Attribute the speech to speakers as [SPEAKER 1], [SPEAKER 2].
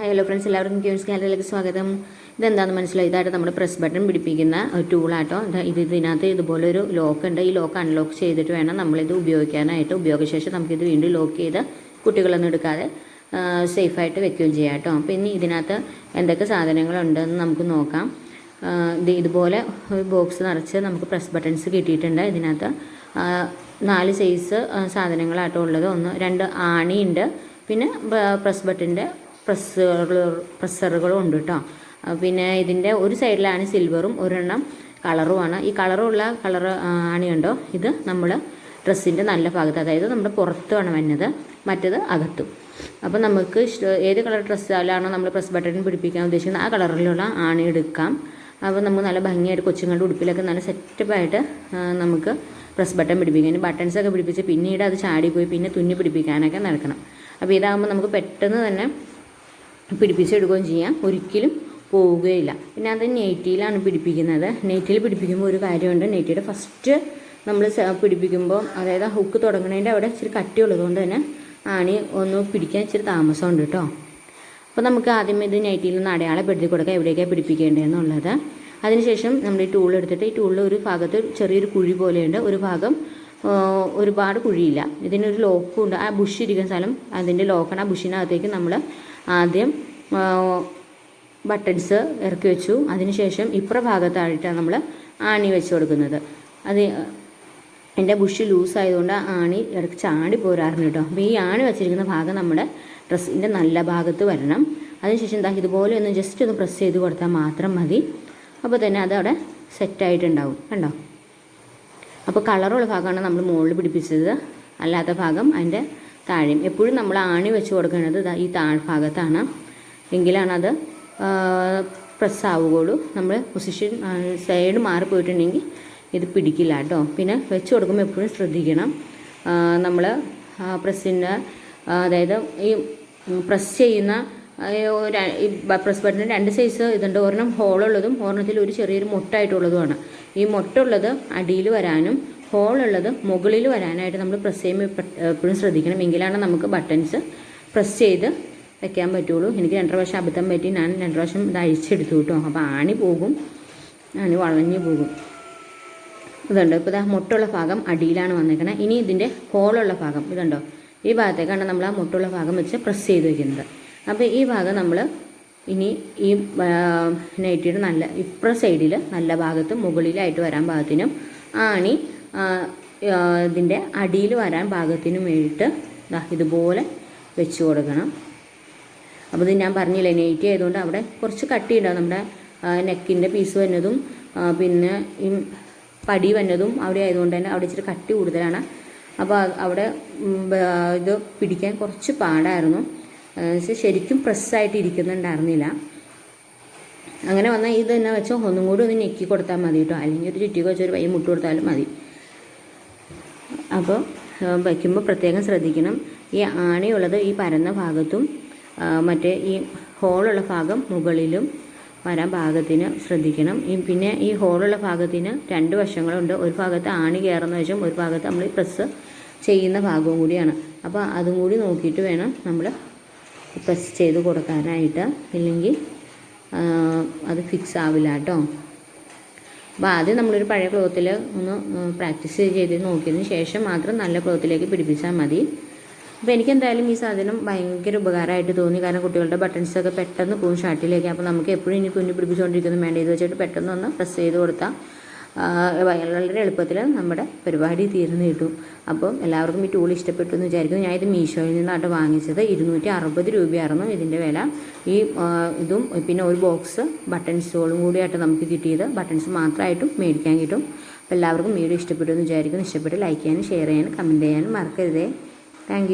[SPEAKER 1] hello friends എല്ലാവർക്കും ക്യൂൻസ് ഗാലറിയിലേക്ക് സ്വാഗതം ഇതെന്താണെന്ന് മനസ്സിലായി ഇതായിട്ട് നമ്മൾ പ്രസ് ബട്ടൺ പിടിപ്പിക്കുന്ന ടൂളാട്ടോ ഇത് ഇതിനകത്ത് ഇതുപോലെ ഒരു ലോക്ക് ഉണ്ട് ഈ ലോക്ക് അൺലോക്ക് ചെയ്തിട്ട് വേണം നമ്മളിത് ഉപയോഗിക്കാനായിട്ട് ഉപയോഗശേഷം നമുക്കിത് വീണ്ടും ലോക്ക് ചെയ്ത് കുട്ടികളൊന്നും എടുക്കാതെ സേഫായിട്ട് വെക്കുകയും ചെയ്യാം കേട്ടോ ഇനി ഇതിനകത്ത് എന്തൊക്കെ സാധനങ്ങളുണ്ടെന്ന് നമുക്ക് നോക്കാം ഇത് ഇതുപോലെ ഒരു ബോക്സ് നിറച്ച് നമുക്ക് പ്രസ് ബട്ടൺസ് കിട്ടിയിട്ടുണ്ട് ഇതിനകത്ത് നാല് സൈസ് സാധനങ്ങളാട്ടോ ഉള്ളത് ഒന്ന് രണ്ട് ആണിയുണ്ട് പിന്നെ പ്രസ് ബട്ടിൻ്റെ പ്രസ്സറുകൾ പ്രസ്സറുകളും ഉണ്ട് കേട്ടോ പിന്നെ ഇതിൻ്റെ ഒരു സൈഡിലാണ് സിൽവറും ഒരെണ്ണം കളറുമാണ് ഈ കളറുള്ള കളർ ആണിയുണ്ടോ ഇത് നമ്മൾ ഡ്രസ്സിൻ്റെ നല്ല ഭാഗത്ത് അതായത് നമ്മുടെ പുറത്തുമാണ് വന്നത് മറ്റത് അകത്തും അപ്പോൾ നമുക്ക് ഏത് കളർ ഡ്രസ്സിലാണോ നമ്മൾ പ്രസ് ബട്ടൺ പിടിപ്പിക്കാൻ ഉദ്ദേശിക്കുന്നത് ആ കളറിലുള്ള ആണി എടുക്കാം അപ്പോൾ നമുക്ക് നല്ല ഭംഗിയായിട്ട് കൊച്ചുങ്ങളുടെ ഉടുപ്പിലൊക്കെ നല്ല സെറ്റപ്പായിട്ട് നമുക്ക് പ്രസ് ബട്ടൺ പിടിപ്പിക്കാൻ ബട്ടൺസൊക്കെ പിടിപ്പിച്ച് പിന്നീട് അത് ചാടിപ്പോയി പിന്നെ തുന്നി പിടിപ്പിക്കാനൊക്കെ നടക്കണം അപ്പോൾ ഇതാകുമ്പോൾ നമുക്ക് പെട്ടെന്ന് തന്നെ പിടിപ്പിച്ചെടുക്കുകയും ചെയ്യാം ഒരിക്കലും പോവുകയില്ല പിന്നെ അത് നെയ്റ്റിയിലാണ് പിടിപ്പിക്കുന്നത് നെയ്റ്റിയിൽ പിടിപ്പിക്കുമ്പോൾ ഒരു കാര്യമുണ്ട് നെയ്റ്റിയുടെ ഫസ്റ്റ് നമ്മൾ പിടിപ്പിക്കുമ്പോൾ അതായത് ആ ഹുക്ക് തുടങ്ങണതിൻ്റെ അവിടെ ഇച്ചിരി കട്ടിയുള്ളതുകൊണ്ട് തന്നെ ആണി ഒന്ന് പിടിക്കാൻ ഇച്ചിരി താമസമുണ്ട് കേട്ടോ അപ്പോൾ നമുക്ക് ആദ്യം ഇത് നൈറ്റിയിൽ ഒന്ന് അടയാളപ്പെടുത്തി കൊടുക്കാം എവിടെയൊക്കെയാണ് പിടിപ്പിക്കേണ്ടതെന്നുള്ളത് അതിനുശേഷം നമ്മൾ ഈ ടൂൾ എടുത്തിട്ട് ഈ ടൂളിൽ ഒരു ഭാഗത്ത് ചെറിയൊരു കുഴി പോലെയുണ്ട് ഒരു ഭാഗം ഒരുപാട് കുഴിയില്ല ഇതിനൊരു ലോക്കുണ്ട് ആ ബുഷ് ഇരിക്കുന്ന സ്ഥലം അതിൻ്റെ ലോക്കാണ് ആ ബുഷിനകത്തേക്ക് നമ്മൾ ആദ്യം ബട്ടൺസ് ഇറക്കി വെച്ചു അതിനുശേഷം ഇപ്പുറ ഭാഗത്തായിട്ടാണ് നമ്മൾ ആണി വെച്ച് കൊടുക്കുന്നത് അത് എൻ്റെ ബുഷ് ലൂസായതുകൊണ്ട് ആണി ഇടയ്ക്ക് ചാടി പോരാറുണ്ട് കേട്ടോ അപ്പോൾ ഈ ആണി വെച്ചിരിക്കുന്ന ഭാഗം നമ്മുടെ ഡ്രസ്സിൻ്റെ നല്ല ഭാഗത്ത് വരണം അതിനുശേഷം എന്താ ഇതുപോലെ ഒന്ന് ജസ്റ്റ് ഒന്ന് പ്രസ് ചെയ്ത് കൊടുത്താൽ മാത്രം മതി അപ്പോൾ തന്നെ അതവിടെ സെറ്റായിട്ടുണ്ടാവും കണ്ടോ അപ്പോൾ കളറുള്ള ഭാഗമാണ് നമ്മൾ മുകളിൽ പിടിപ്പിച്ചത് അല്ലാത്ത ഭാഗം അതിൻ്റെ താഴെയും എപ്പോഴും നമ്മൾ ആണി വെച്ച് കൊടുക്കേണ്ടത് ഈ താഴ്ഭാഗത്താണ് എങ്കിലാണത് പ്രസ് ആവുകയുള്ളൂ നമ്മൾ പൊസിഷൻ സൈഡ് മാറിപ്പോയിട്ടുണ്ടെങ്കിൽ ഇത് പിടിക്കില്ല കേട്ടോ പിന്നെ വെച്ച് കൊടുക്കുമ്പോൾ എപ്പോഴും ശ്രദ്ധിക്കണം നമ്മൾ പ്രസ്സിൻ്റെ അതായത് ഈ പ്രസ് ചെയ്യുന്ന ഈ പ്രസ് ബട്ടൺ രണ്ട് സൈസ് ഇതുണ്ട് ഒരെണ്ണം ഹോളുള്ളതും ഒരെണ്ണത്തിൽ ഒരു ചെറിയൊരു മുട്ടായിട്ടുള്ളതുമാണ് ഈ മുട്ടുള്ളത് അടിയിൽ വരാനും ഉള്ളത് മുകളിൽ വരാനായിട്ട് നമ്മൾ പ്രസ് ചെയ്യുമ്പോൾ എപ്പോഴും ശ്രദ്ധിക്കണം എങ്കിലാണ് നമുക്ക് ബട്ടൺസ് പ്രസ് ചെയ്ത് വെക്കാൻ പറ്റുള്ളൂ എനിക്ക് രണ്ടര വർഷം അബദ്ധം പറ്റി ഞാൻ രണ്ടര വർഷം ഇത് അഴിച്ചെടുത്തു കിട്ടും അപ്പോൾ ആണി പോകും ആണി വളഞ്ഞു പോകും ഇതുണ്ടോ ഇപ്പോൾ ഇതാ മുട്ടുള്ള ഭാഗം അടിയിലാണ് വന്നേക്കണേ ഇനി ഇതിൻ്റെ ഹോളുള്ള ഭാഗം ഇതുണ്ടോ ഈ ഭാഗത്തേക്കാണ് നമ്മൾ ആ മുട്ടുള്ള ഭാഗം വെച്ച് പ്രസ് ചെയ്ത് വയ്ക്കുന്നത് അപ്പോൾ ഈ ഭാഗം നമ്മൾ ഇനി ഈ നൈറ്റിയുടെ നല്ല ഇപ്പുറ സൈഡിൽ നല്ല ഭാഗത്ത് മുകളിലായിട്ട് വരാൻ ഭാഗത്തിനും ആണി ഇതിൻ്റെ അടിയിൽ വരാൻ ഭാഗത്തിന് വേണ്ടിയിട്ട് ഇതുപോലെ വെച്ച് കൊടുക്കണം അപ്പോൾ ഇത് ഞാൻ പറഞ്ഞില്ലേ നെയ്റ്റി ആയതുകൊണ്ട് അവിടെ കുറച്ച് കട്ടിയുണ്ടാവും നമ്മുടെ നെക്കിൻ്റെ പീസ് വന്നതും പിന്നെ ഈ പടി വന്നതും അവിടെ ആയതുകൊണ്ട് തന്നെ അവിടെ ഇച്ചിരി കട്ടി കൂടുതലാണ് അപ്പോൾ അവിടെ ഇത് പിടിക്കാൻ കുറച്ച് പാടായിരുന്നു ശരിക്കും പ്രസ്സായിട്ട് ഇരിക്കുന്നുണ്ടായിരുന്നില്ല അങ്ങനെ വന്നാൽ ഇത് തന്നെ വെച്ചാൽ ഒന്നും കൂടി ഒന്ന് ഞെക്കി കൊടുത്താൽ മതി കേട്ടോ അല്ലെങ്കിൽ ഒരു ചുറ്റിക്ക് വെച്ചൊരു വൈ മുട്ട് കൊടുത്താലും മതി അപ്പോൾ വയ്ക്കുമ്പോൾ പ്രത്യേകം ശ്രദ്ധിക്കണം ഈ ആണിയുള്ളത് ഈ പരന്ന ഭാഗത്തും മറ്റേ ഈ ഹോളുള്ള ഭാഗം മുകളിലും വരാൻ ഭാഗത്തിന് ശ്രദ്ധിക്കണം പിന്നെ ഈ ഹോളുള്ള ഭാഗത്തിന് രണ്ട് വശങ്ങളുണ്ട് ഒരു ഭാഗത്ത് ആണി കയറുന്ന വശം ഒരു ഭാഗത്ത് നമ്മൾ പ്രസ് ചെയ്യുന്ന ഭാഗവും കൂടിയാണ് അപ്പോൾ അതും കൂടി നോക്കിയിട്ട് വേണം നമ്മൾ പ്രസ് ചെയ്ത് കൊടുക്കാനായിട്ട് ഇല്ലെങ്കിൽ അത് ഫിക്സ് ആവില്ല കേട്ടോ അപ്പോൾ ആദ്യം നമ്മളൊരു പഴയ ക്ലോത്തിൽ ഒന്ന് പ്രാക്ടീസ് ചെയ്ത് നോക്കിയതിന് ശേഷം മാത്രം നല്ല ക്ലോത്തിലേക്ക് പിടിപ്പിച്ചാൽ മതി അപ്പോൾ എനിക്കെന്തായാലും ഈ സാധനം ഭയങ്കര ഉപകാരമായിട്ട് തോന്നി കാരണം കുട്ടികളുടെ ബട്ടൺസൊക്കെ പെട്ടെന്ന് പോകും ഷർട്ടിലേക്ക് അപ്പോൾ നമുക്ക് എപ്പോഴും ഇനി കുഞ്ഞു പിടിപ്പിച്ചുകൊണ്ടിരിക്കുന്നു വേണ്ടത് ഇത് വെച്ചിട്ട് പെട്ടെന്ന് ഒന്ന് പ്രസ് ചെയ്ത് കൊടുത്താൽ വളരെ എളുപ്പത്തിൽ നമ്മുടെ പരിപാടി തീർന്നു കിട്ടും അപ്പം എല്ലാവർക്കും ഈ ടൂൾ ഇഷ്ടപ്പെട്ടു എന്ന് വിചാരിക്കുന്നു ഞാൻ ഇത് മീഷോയിൽ നിന്നാണ് വാങ്ങിച്ചത് ഇരുന്നൂറ്റി അറുപത് രൂപയായിരുന്നു ഇതിൻ്റെ വില ഈ ഇതും പിന്നെ ഒരു ബോക്സ് ബട്ടൺസുകളും കൂടിയായിട്ട് നമുക്ക് കിട്ടിയത് ബട്ടൺസ് മാത്രമായിട്ടും മേടിക്കാൻ കിട്ടും അപ്പോൾ എല്ലാവർക്കും വീഡിയോ ഇഷ്ടപ്പെട്ടു എന്ന് വിചാരിക്കുന്നു ഇഷ്ടപ്പെട്ട് ലൈക്ക് ചെയ്യാനും ഷെയർ ചെയ്യാനും കമൻറ്റ് ചെയ്യാനും മറക്കരുതേ താങ്ക്